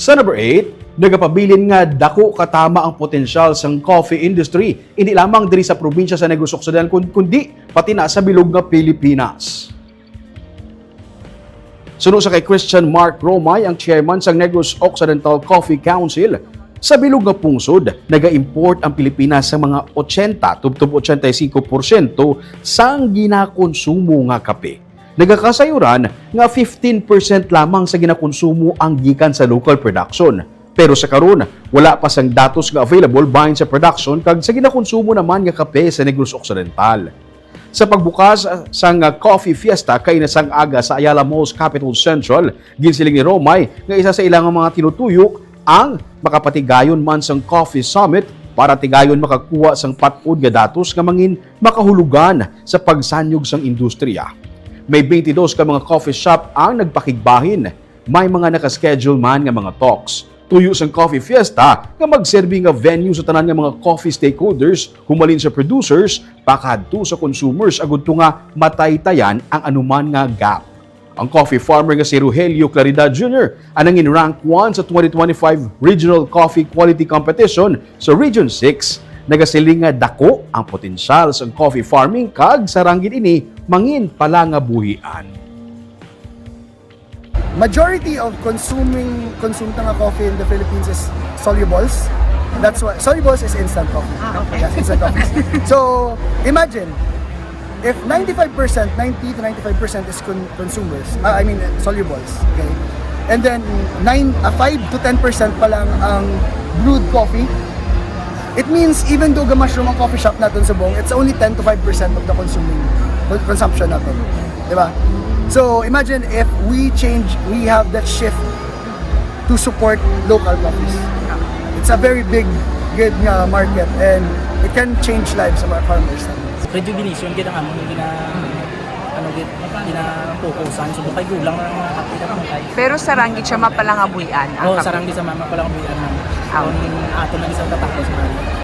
Sa number 8, nagapabilin nga dako katama ang potensyal sang coffee industry, hindi lamang diri sa probinsya sa Negros Occidental kun- kundi pati na sa bilog nga Pilipinas. Sunod sa kay Christian Mark Romay, ang chairman sang Negros Occidental Coffee Council, sa bilog nga pungsod, naga-import ang Pilipinas sa mga 80 tubtub 85% sang ginakonsumo nga kape. Nagakasayuran nga 15% lamang sa ginakonsumo ang gikan sa local production. Pero sa karon, wala pa sang datos nga available bahin sa production kag sa ginakonsumo naman nga kape sa Negros Occidental. Sa pagbukas uh, sang uh, Coffee Fiesta kay nasang aga sa Ayala Malls Capital Central, ginsiling ni Romay nga isa sa ilang mga tinutuyok ang makapatigayon man sang Coffee Summit para tigayon makakuha sang patpud nga datos nga mangin makahulugan sa pagsanyog sang industriya. May 22 ka mga coffee shop ang nagpakigbahin. May mga nakaschedule man nga mga talks. Tuyo sang Coffee Fiesta nga magserbi nga venue sa tanan nga mga coffee stakeholders, humalin sa producers, pakadto sa consumers agud nga mataytayan ang anuman nga gap. Ang coffee farmer nga si Rogelio Claridad Jr. anangin rank 1 sa 2025 Regional Coffee Quality Competition sa Region 6. Nagasiling nga dako ang potensyal sa coffee farming kag saranggit ini mangin pala nga buhian. majority of consuming consumed nga coffee in the Philippines is solubles. That's why solubles is instant coffee. Yes, instant coffee. so imagine if 95%, 90 to 95% is con- consumers. uh, I mean solubles. Okay, and then nine, uh, 5 to 10% pa lang ang brewed coffee. It means even though gamushroom ang coffee shop natin sa Bong, it's only 10 to 5% of the consuming con- consumption natin. Di ba? So imagine if we change, we have that shift to support local coffees. It's a very big, good nga market and it can change lives of our farmers. rejuvenation gid ang among gina ano gid ginapokusan so kay gulang na mga kape na kay Pero sarangit siya mapalangabuyan. oh kape. sarang di sa mama pa lang biyan na Ah. ang ato na isang tatapos na